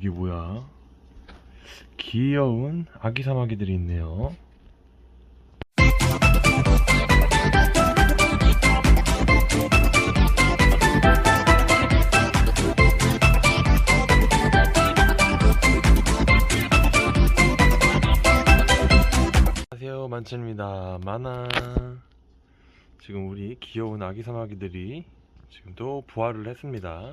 이게 뭐야? 귀여운 아기 사마귀들이 있네요. 안녕하세요 만천입니다 만화 지금 우리 귀여운 아기 사마귀들이 지금 또 부활을 했습니다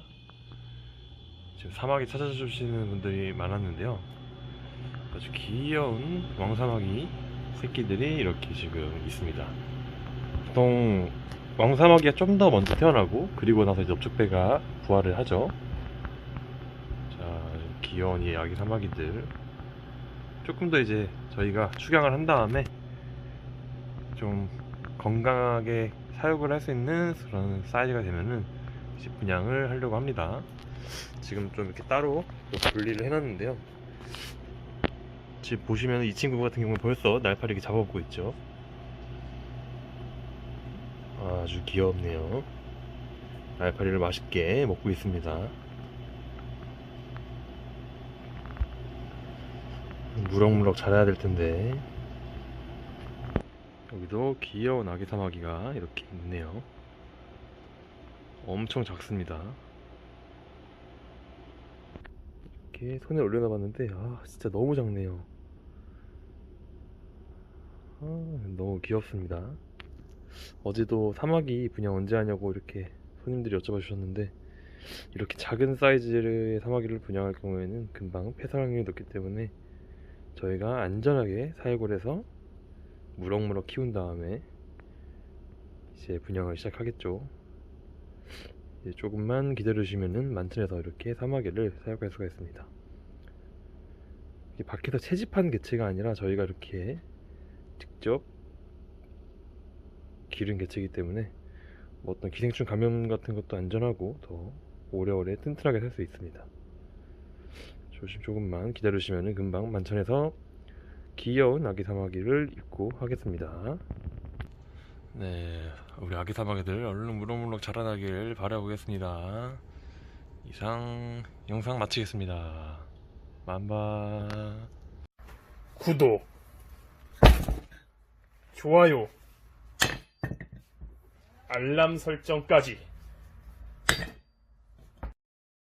지금 사마귀 찾아주시는 분들이 많았는데요. 아주 귀여운 왕사마귀 새끼들이 이렇게 지금 있습니다. 보통 왕사마귀가 좀 더 먼저 태어나고 그리고 나서 이제 엽축배가 부활을 하죠. 자 귀여운 이 아기 사마귀들. 조금 더 이제 저희가 축양을 한 다음에 좀 건강하게 사육을 할 수 있는 그런 사이즈가 되면은 분양을 하려고 합니다. 지금 좀 이렇게 따로 또 분리를 해놨는데요. 지금 보시면 이 친구 같은 경우는 벌써 날파리 이렇게 잡아먹고 있죠. 아주 귀엽네요. 날파리를 맛있게 먹고 있습니다. 무럭무럭 자라야 될 텐데. 여기도 귀여운 아기 사마귀가 이렇게 있네요. 엄청 작습니다. 이렇게 손에 올려놔 봤는데, 아, 진짜 너무 작네요. 아, 너무 귀엽습니다. 어제도 사마귀 분양 언제 하냐고 이렇게 손님들이 여쭤봐 주셨는데, 이렇게 작은 사이즈의 사마귀를 분양할 경우에는 금방 폐사 확률이 높기 때문에 저희가 안전하게 사육을 해서 무럭무럭 키운 다음에 이제 분양을 시작하겠죠. 이제 조금만 기다려주시면은 만천에서 이렇게 사마귀를 사육할 수가 있습니다. 밖에서 채집한 개체가 아니라 저희가 이렇게 직접 기른 개체이기 때문에 뭐 어떤 기생충 감염 같은 것도 안전하고 더 오래오래 튼튼하게 살 수 있습니다. 조심 조금만 기다려주시면 금방 만천에서 귀여운 아기 사마귀를 입고 하겠습니다. 네, 우리 아기 사마귀들 얼른 무럭무럭 자라나길 바라보겠습니다. 이상 영상 마치겠습니다. 만바. 구독, 좋아요, 알람 설정까지